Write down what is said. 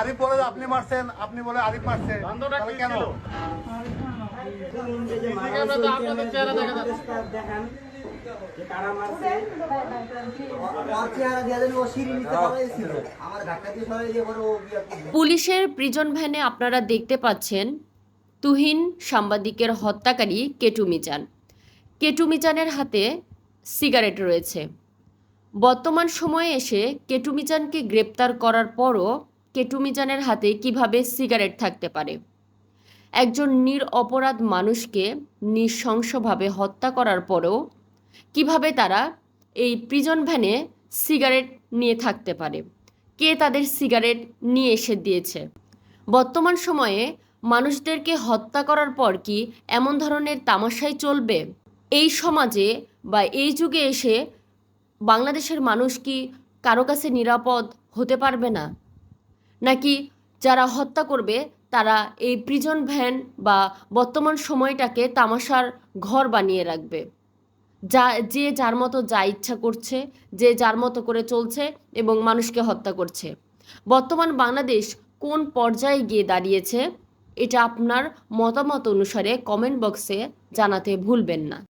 আরিফ বলে আপনি মারছেন আপনি বলে আরিফ মারছে। দ্বন্দ্বটা তাহলে কি কেন? পুলিশের প্রিজন ভ্যানে আপনারা দেখতে পাচ্ছেন তুহিন সাংবাদিকের হত্যাকারী কেটু মিজান কেটু মিজানের হাতে সিগারেট রয়েছে। বর্তমান সময়ে এসে কেটু মিজানকে গ্রেপ্তার করার পরও কেটু মিজানের হাতে কীভাবে সিগারেট থাকতে পারে? একজন নির অপরাধ মানুষকে নৃশংসভাবে হত্যা করার পরেও কীভাবে তারা এই প্রিজন ভ্যানে সিগারেট নিয়ে থাকতে পারে? কে তাদের সিগারেট নিয়ে এসে দিয়েছে? বর্তমান সময়ে মানুষদেরকে হত্যা করার পর কি এমন ধরনের তামাশাই চলবে? এই সমাজে বা এই যুগে এসে বাংলাদেশের মানুষ কি কারও কাছে নিরাপদ হতে পারবে না? নাকি যারা হত্যা করবে, তারা এই প্রিজন ভ্যান বা বর্তমান সময়টাকে তামাশার ঘর বানিয়ে রাখবে? যা, যে যার মতো যা ইচ্ছা করছে, যে যার মতো করে চলছে এবং মানুষকে হত্যা করছে। বর্তমান বাংলাদেশ কোন পর্যায়ে গিয়ে দাঁড়িয়েছে, এটা আপনার মতামত অনুসারে কমেন্ট বক্সে জানাতে ভুলবেন না।